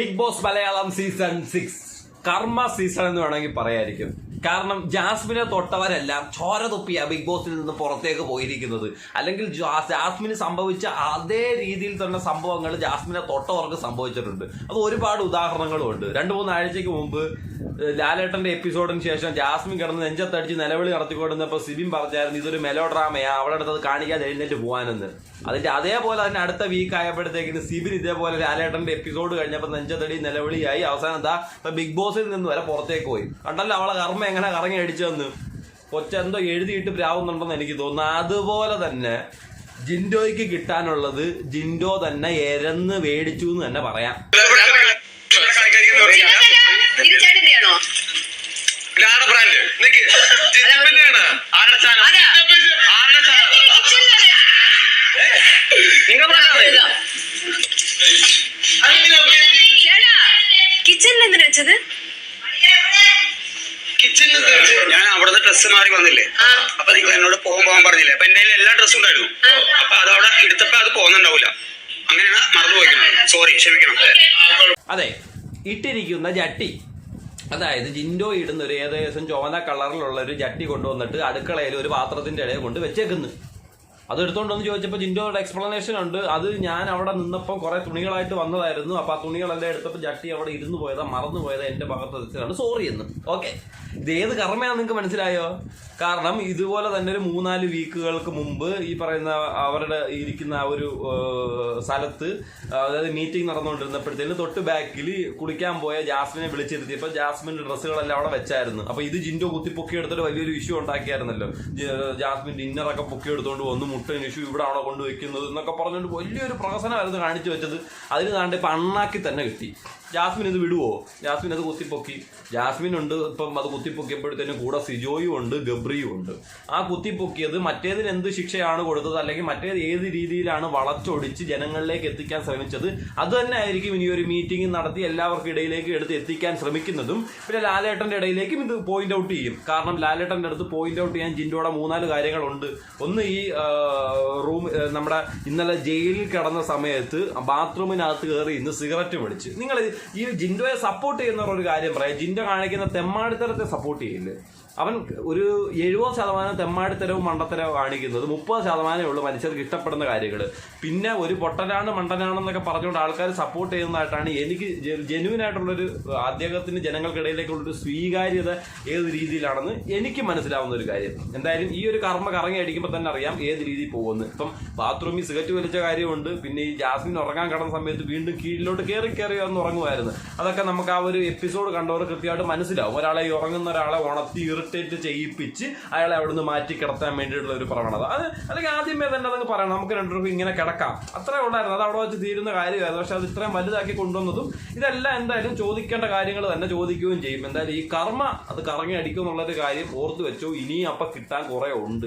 Big Boss Malayalam season six കർമ്മ season എന്ന് വേണമെങ്കിൽ പറയായിരിക്കും. കാരണം ജാസ്മിനെ തൊട്ടവരെല്ലാം ചോര തുപ്പിയ ബിഗ് ബോസിൽ നിന്ന് പുറത്തേക്ക് പോയിരിക്കുന്നത്. അല്ലെങ്കിൽ ജാസ്മിന് സംഭവിച്ച അതേ രീതിയിൽ തന്നെ സംഭവങ്ങൾ ജാസ്മിനെ തൊട്ടവർക്ക് സംഭവിച്ചിട്ടുണ്ട്. അത് ഒരുപാട് ഉദാഹരണങ്ങളും ഉണ്ട്. രണ്ടു മൂന്ന് ആഴ്ചയ്ക്ക് മുമ്പ് ലാലേട്ടന്റെ എപ്പിസോഡിന് ശേഷം ജാസ്മിൻ കിടന്ന് നെഞ്ചത്തടിച്ച് നിലവിളി നടത്തിക്കൊണ്ടിരുന്നപ്പോൾ സിബിൻ പറഞ്ഞായിരുന്നു ഇതൊരു മെലോ ഡ്രാമയാ അവിടെ അടുത്തത് കാണിക്കാതെ എഴുന്നേറ്റ് പോകാനെന്ന് അതിന്റെ അതേപോലെ തന്നെ അടുത്ത വീക്ക് ആയപ്പോഴത്തേക്കിന് സിബിൻ ഇതേപോലെ ലാലേട്ടന്റെ എപ്പിസോഡ് കഴിഞ്ഞപ്പോൾ നെഞ്ചത്തടി നിലവിളിയായി. അവസാനം എന്താ ബിഗ് ബോസിൽ നിന്ന് വരെ പുറത്തേക്ക് പോയി. കണ്ടല്ലോ അവളെ കർമ്മ എങ്ങനെ കറങ്ങി അടിച്ചു തന്നു. കൊച്ചെന്തോ എഴുതിയിട്ട് പ്രാവുന്നുണ്ടെന്ന് എനിക്ക് തോന്നുന്നു. അതുപോലെ തന്നെ ജിൻഡോയ്ക്ക് കിട്ടാനുള്ളത് ജിൻഡോ തന്നെ എരന്ന് മേടിച്ചു എന്ന് തന്നെ പറയാം. ഇത്? ഞാൻ അവിടുന്ന് ഡ്രസ്സ് മാറി വന്നില്ലേ. അപ്പൊ നിങ്ങൾ എന്നോട് പോകാൻ പോകാൻ പറഞ്ഞില്ലേ? അപ്പൊ എന്റെ കയ്യിൽ എല്ലാ ഡ്രസ്സും ഉണ്ടായിരുന്നു. അപ്പൊ അതവിടെ എടുത്തപ്പോ അത് പോകുന്നുണ്ടാവില്ല അങ്ങനെയാണ് മറന്നു പോയിക്കണം സോറി ക്ഷമിക്കണം. അതെ ഇട്ടിരിക്കുന്ന ജട്ടി. അതായത് ജിൻഡോ ഇടുന്ന ഒരു ഏകദേശം ചുവന്ന കളറിലുള്ള ഒരു ജട്ടി കൊണ്ടുവന്നിട്ട് അടുക്കളയിൽ ഒരു പാത്രത്തിന്റെ ഇടയിൽ കൊണ്ട് വെച്ചേക്കുന്നു. അത് എടുത്തോണ്ടെന്ന് ചോദിച്ചപ്പോൾ ജിൻഡോയുടെ എക്സ്പ്ലനേഷൻ ഉണ്ട്. അത് ഞാൻ അവിടെ നിന്നപ്പോൾ കുറെ തുണികളായിട്ട് വന്നതായിരുന്നു. അപ്പൊ ആ തുണികളെല്ലാം എടുത്തപ്പോൾ ജട്ടി അവിടെ ഇരുന്ന് പോയതാ മറന്നു പോയതാ എന്റെ ഭാഗത്ത് വെച്ചതാണ്. സോറി എന്ന്. ഓക്കെ ഇത് ഏത് കർമ്മയാണെന്ന് നിങ്ങൾക്ക് മനസ്സിലായോ? കാരണം ഇതുപോലെ തന്നെ ഒരു മൂന്നാൽ വീക്കുകൾക്ക് മുമ്പ് ഈ പറയുന്ന അവരുടെ ഇരിക്കുന്ന ആ ഒരു സ്ഥലത്ത് അതായത് മീറ്റിംഗ് നടന്നുകൊണ്ടിരുന്നപ്പോഴത്തേന് തൊട്ട് ബാക്കിൽ കുളിക്കാൻ പോയ ജാസ്മിനെ വിളിച്ചിരുത്തിയപ്പോൾ ജാസ്മിന്റെ ഡ്രസ്സുകളെല്ലാം അവിടെ വെച്ചായിരുന്നു. അപ്പോൾ ഇത് ജിൻഡോ കുത്തിപ്പൊക്കി എടുത്തിട്ട് വലിയൊരു ഇഷ്യൂ ഉണ്ടാക്കിയായിരുന്നല്ലോ. ജ- ജാസ്മിൻ ഡിന്നറൊക്കെ പൊക്കി എടുത്തുകൊണ്ട് വന്ന് മുട്ടൻ ഇഷ്യൂ ഇവിടെ അവിടെ കൊണ്ട് വെക്കുന്നത് എന്നൊക്കെ പറഞ്ഞുകൊണ്ട് വലിയൊരു പ്രഹസനമായിരുന്നു കാണിച്ചു വെച്ചത്. അതിന് താണ്ട് ഇപ്പൊ അണ്ണാക്കി തന്നെ കിട്ടി. ജാസ്മിൻ ഇത് വിടുവോ? ജാസ്മിൻ അത് കുത്തിപ്പൊക്കി. ജാസ്മിൻ ഉണ്ട് ഇപ്പം അത് കുത്തിപ്പൊക്കിയപ്പോഴത്തേനും കൂടെ സിജോയും ഉണ്ട് ഗബ്രിയും ഉണ്ട്. ആ കുത്തിപ്പൊക്കിയത് മറ്റേതിന് എന്ത് ശിക്ഷയാണ് കൊടുത്തത് അല്ലെങ്കിൽ മറ്റേത് ഏത് രീതിയിലാണ് വളച്ചൊടിച്ച് ജനങ്ങളിലേക്ക് എത്തിക്കാൻ ശ്രമിച്ചത്? അത് തന്നെ ആയിരിക്കും ഇനി ഒരു മീറ്റിംഗ് നടത്തി എല്ലാവർക്കും ഇടയിലേക്ക് എടുത്ത് എത്തിക്കാൻ ശ്രമിക്കുന്നതും. പിന്നെ ലാലേട്ടന്റെ ഇടയിലേക്കും ഇത് പോയിന്റ് ഔട്ട് ചെയ്യും. കാരണം ലാലേട്ടന്റെ അടുത്ത് പോയിന്റ് ഔട്ട് ചെയ്യാൻ ജിൻഡോടെ മൂന്നാൽ കാര്യങ്ങളുണ്ട്. ഒന്ന് ഈ റൂം നമ്മുടെ ഇന്നലെ ജയിലിൽ കിടന്ന സമയത്ത് ബാത്റൂമിനകത്ത് കയറി ഇന്ന് സിഗരറ്റ് പിടിച്ച്. നിങ്ങൾ ഈ ജിൻഡോയെ സപ്പോർട്ട് ചെയ്യുന്നവർ ഒരു കാര്യം പറയാം. ജിൻഡോ കാണിക്കുന്ന തെമ്മാടിത്തരത്തെ സപ്പോർട്ട് ചെയ്യില്ലേ അവൻ ഒരു എഴുപത് ശതമാനം തെമ്മാടിത്തരവും മണ്ടത്തരവും കാണിക്കുന്നത് മുപ്പത് ശതമാനമേ ഉള്ളൂ മനുഷ്യർക്ക് ഇഷ്ടപ്പെടുന്ന കാര്യങ്ങൾ പിന്നെ ഒരു പൊട്ടനാണ് മണ്ടനാണെന്നൊക്കെ പറഞ്ഞുകൊണ്ട് ആൾക്കാർ സപ്പോർട്ട് ചെയ്യുന്നതായിട്ടാണ് എനിക്ക് ജെന്യൂൻ ആയിട്ടുള്ളൊരു അദ്ദേഹത്തിന് ജനങ്ങൾക്കിടയിലേക്കുള്ളൊരു സ്വീകാര്യത ഏത് രീതിയിലാണെന്ന് എനിക്ക് മനസ്സിലാവുന്ന ഒരു കാര്യം. എന്തായാലും ഈ ഒരു കർമ്മ കറങ്ങി അടിക്കുമ്പോൾ തന്നെ അറിയാം ഏത് രീതിയിൽ പോകുന്നു. ഇപ്പം ബാത്റൂമിൽ സിഗരറ്റ് വലിച്ച കാര്യമുണ്ട് പിന്നെ ഈ ജാസ്മിൻ ഉറങ്ങാൻ കിടന്ന സമയത്ത് വീണ്ടും കീഴിലോട്ട് കയറി കയറി വന്ന് ഉറങ്ങുമായിരുന്നു. അതൊക്കെ നമുക്ക് ആ ഒരു എപ്പിസോഡ് കണ്ടവർ കൃത്യമായിട്ട് മനസ്സിലാവും. ഒരാളെ ഉറങ്ങുന്ന ഒരാളെ ഉണർത്തി ഇറിറ്റേറ്റ് ചെയ്യിപ്പിച്ച് അയാളെ അവിടെ നിന്ന് മാറ്റി കിടത്താൻ വേണ്ടിയിട്ടുള്ള ഒരു പ്രവണത അത്. അല്ലെങ്കിൽ ആദ്യമേ തന്നെ അതങ്ങ് പറയണം. നമുക്ക് രൂപ ഇങ്ങനെ കിടക്കാം. അത്രേ ഉണ്ടായിരുന്നു അത് അവിടെ വെച്ച് തീരുന്ന കാര്യമായിരുന്നു. പക്ഷെ അത് ഇത്രയും വലുതാക്കി കൊണ്ടുവന്നതും ഇതെല്ലാം എന്തായാലും ചോദിക്കേണ്ട കാര്യങ്ങൾ തന്നെ ചോദിക്കുകയും ചെയ്യും. എന്തായാലും ഈ കർമ്മ അത് കറങ്ങി അടിക്കും എന്നുള്ളൊരു കാര്യം ഓർത്ത് വെച്ചോ. ഇനിയും അപ്പം കിട്ടാൻ കുറേ ഉണ്ട്.